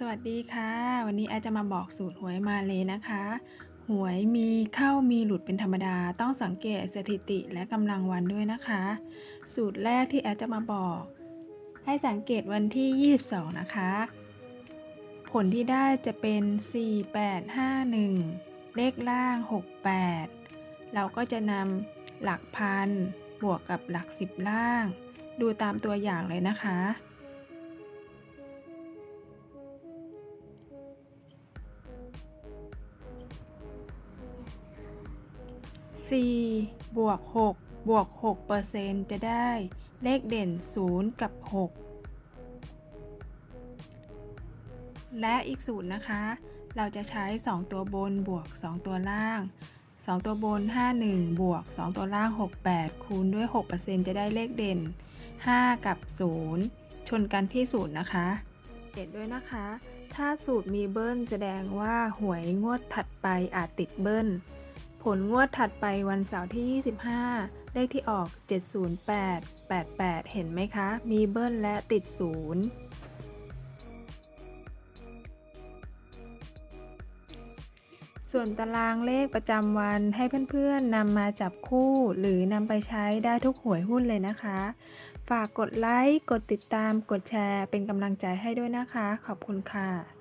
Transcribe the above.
สวัสดีค่ะ วันนี้แอจะมาบอกสูตรหวยมาเลยนะคะ หวยมีเข้ามีหลุดเป็นธรรมดา ต้องสังเกตสถิติและกำลังวันด้วยนะคะ สูตรแรกที่แอจะมาบอก ให้สังเกตวันที่ 22 นะคะ ผลที่ได้จะเป็น 4851 เลขล่าง 68 เราก็จะนำหลักพันบวกกับหลักสิบล่าง ดูตามตัวอย่างเลยนะคะ 4บวก6บวก6เปอร์เซ็นต์จะได้เลขเด่น 0 กับ 6 และอีกสูตรนะคะ เราจะใช้ 2 ตัวบนบวก 2 ตัวล่าง 2 ตัวบน 51 บวก 2 ตัวล่าง 68 คูณด้วย 6%จะได้เลขเด่น 5 กับ 0 ชนกันที่0นะคะเด็ดด้วยนะคะ ถ้าสูตรมีเบิ้ลแสดงว่าหวยงวดถัดไปอาจติดเบิ้ล ผลงวดถัดไปวันเสาร์ที่ 25 เลขที่ออก 708 88 เห็นไหมคะ มีเบิ้ลและติดศูนย์ส่วนตารางเลขประจำวันให้เพื่อนๆนำมาจับคู่หรือนำไปใช้ได้ทุกหวยหุ้นเลยนะคะ ฝากกดไลค์ กดติดตาม กดแชร์ เป็นกำลังใจให้ด้วยนะคะ ขอบคุณค่ะ